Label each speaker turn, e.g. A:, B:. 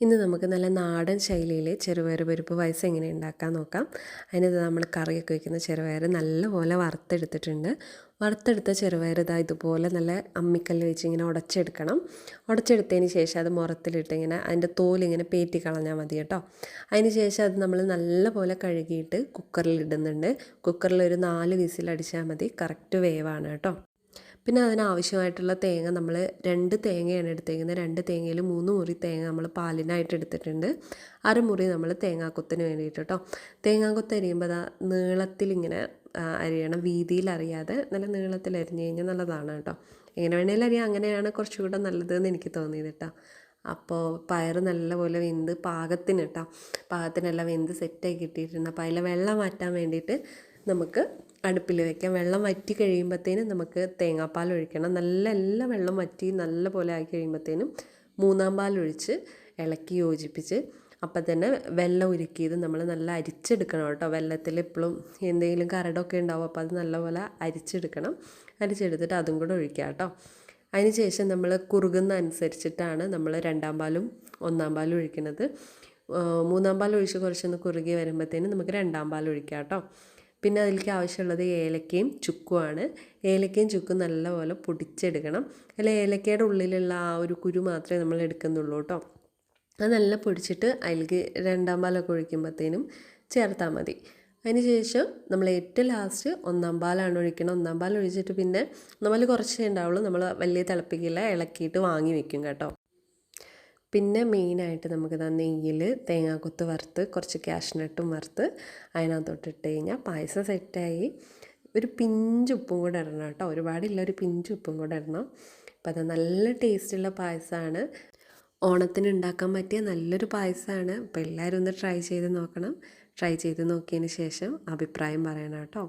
A: ഇന്ന് നമുക്ക് നല്ല നാടൻ ശൈലിയിൽ ചെറുപയർ പരിപ്പ് പായസം എങ്ങനെ ഉണ്ടാക്കാൻ നോക്കാം. അതിനത് നമ്മൾ കറിയൊക്കെ വയ്ക്കുന്ന ചെറുപയർ നല്ലപോലെ വറുത്തെടുത്തിട്ടുണ്ട്. വറുത്തെടുത്ത ചെറുപയർ ഇതാ ഇതുപോലെ നല്ല അമ്മിക്കല്ല് വെച്ച് ഇങ്ങനെ ഉടച്ചെടുക്കണം. ഉടച്ചെടുത്തതിന് ശേഷം അത് മുറത്തിലിട്ട് ഇങ്ങനെ അതിന്റെ തോലിങ്ങനെ പേറ്റി കളഞ്ഞാൽ മതി കേട്ടോ. അതിന് ശേഷം അത് നമ്മൾ നല്ലപോലെ കഴുകിയിട്ട് കുക്കറിൽ ഇടുന്നുണ്ട്. കുക്കറിൽ ഒരു നാല് വിസിൽ അടിച്ചാൽ മതി. കറക്റ്റ് വേവാണ് കേട്ടോ. പിന്നെ അതിനാവശ്യമായിട്ടുള്ള തേങ്ങ നമ്മൾ രണ്ട് തേങ്ങയാണ് എടുത്തേക്കുന്നത്. രണ്ട് തേങ്ങയിൽ മൂന്ന് മുറി തേങ്ങ നമ്മൾ പാലിനായിട്ട് എടുത്തിട്ടുണ്ട്. അരമുറി നമ്മൾ തേങ്ങാക്കൊത്തിന് വേണ്ടിയിട്ട് കേട്ടോ തേങ്ങാക്കൊത്ത് അരിയുമ്പോൾ അതാ നീളത്തിലിങ്ങനെ അരിയണം. വീതിയിൽ അറിയാതെ നല്ല നീളത്തിൽ അരിഞ്ഞു കഴിഞ്ഞാൽ നല്ലതാണ് കേട്ടോ എങ്ങനെ വേണേലും അറിയാം അങ്ങനെയാണ് കുറച്ചുകൂടെ നല്ലതെന്ന് എനിക്ക് തോന്നിയത് കേട്ടോ അപ്പോൾ പയർ നല്ലപോലെ വെന്ത് പാകത്തിന് കേട്ടോ പാകത്തിനെല്ലാം വെന്ത് സെറ്റായി കിട്ടിയിട്ടുണ്ട്. അപ്പോൾ അതിലെ വെള്ളം മാറ്റാൻ വേണ്ടിയിട്ട് നമുക്ക് അടുപ്പിൽ വെക്കാം. വെള്ളം വറ്റി കഴിയുമ്പോഴത്തേനും നമുക്ക് തേങ്ങാപ്പാൽ ഒഴിക്കണം. നല്ല എല്ലാ വെള്ളം വറ്റി നല്ല പോലെ ആയി കഴിയുമ്പോഴത്തേനും മൂന്നാം പാൽ ഒഴിച്ച് ഇളക്കി യോജിപ്പിച്ച് അപ്പം തന്നെ വെള്ളം ഉരുക്കിയത് നമ്മൾ നല്ല അരിച്ചെടുക്കണം കേട്ടോ. വെള്ളത്തിൽ എപ്പോഴും എന്തെങ്കിലും കരടൊക്കെ ഉണ്ടാവും അപ്പോൾ അത് നല്ലപോലെ അരിച്ചെടുക്കണം. അരിച്ചെടുത്തിട്ട് അതും കൂടെ ഒഴിക്കുക കേട്ടോ. അതിന് ശേഷം നമ്മൾ കുറുകുന്ന അനുസരിച്ചിട്ടാണ് നമ്മൾ രണ്ടാം പാലും ഒന്നാം പാലും ഒഴിക്കുന്നത്. മൂന്നാം പാൽ ഒഴിച്ച് കുറച്ചൊന്ന് കുറുകി വരുമ്പോഴത്തേനും നമുക്ക് രണ്ടാം പാൽ ഒഴിക്കാം കേട്ടോ. പിന്നെ അതിലേക്ക് ആവശ്യമുള്ളത് ഏലക്കയും ചുക്കുമാണ്. ഏലക്കയും ചുക്കും നല്ലപോലെ പൊടിച്ചെടുക്കണം. അല്ല ഏലക്കയുടെ ഉള്ളിലുള്ള ആ ഒരു കുരു മാത്രമേ നമ്മൾ എടുക്കുന്നുള്ളൂ കേട്ടോ. അത് നല്ല പൊടിച്ചിട്ട് അതിലേക്ക് രണ്ടാം പാലൊക്കെ ഒഴിക്കുമ്പോഴത്തേനും ചേർത്താൽ മതി. അതിന് ശേഷം നമ്മൾ ഏറ്റവും ലാസ്റ്റ് ഒന്നാം പാലാണ് ഒഴിക്കണം. ഒന്നാം പാൽ ഒഴിച്ചിട്ട് പിന്നെ നമ്മൾ കുറച്ചേ ഉണ്ടാവുള്ളൂ. നമ്മൾ വലിയ തിളപ്പിക്കില്ല ഇളക്കിയിട്ട് വാങ്ങി വെക്കും കേട്ടോ. പിന്നെ മെയിനായിട്ട് നമുക്ക് നെയ്യിൽ തേങ്ങാക്കൊത്ത് വറുത്ത് കുറച്ച് കാഷ്നട്ടും വറുത്ത് അതിനകത്തോട്ട് ഇട്ട് കഴിഞ്ഞാൽ പായസം സെറ്റായി. ഒരു പിഞ്ച് ഉപ്പും കൂടെ ഇടണം കേട്ടോ. ഒരുപാടില്ല ഒരു പിഞ്ച് ഉപ്പും കൂടെ ഇടണം. അപ്പോൾ അത് നല്ല ടേസ്റ്റുള്ള പായസമാണ് ഓണത്തിന് ഉണ്ടാക്കാൻ പറ്റിയ നല്ലൊരു പായസമാണ് അപ്പോൾ എല്ലാവരും ഒന്ന് ട്രൈ ചെയ്ത് നോക്കണം. ട്രൈ ചെയ്ത് നോക്കിയതിന് ശേഷം അഭിപ്രായം പറയണം കേട്ടോ.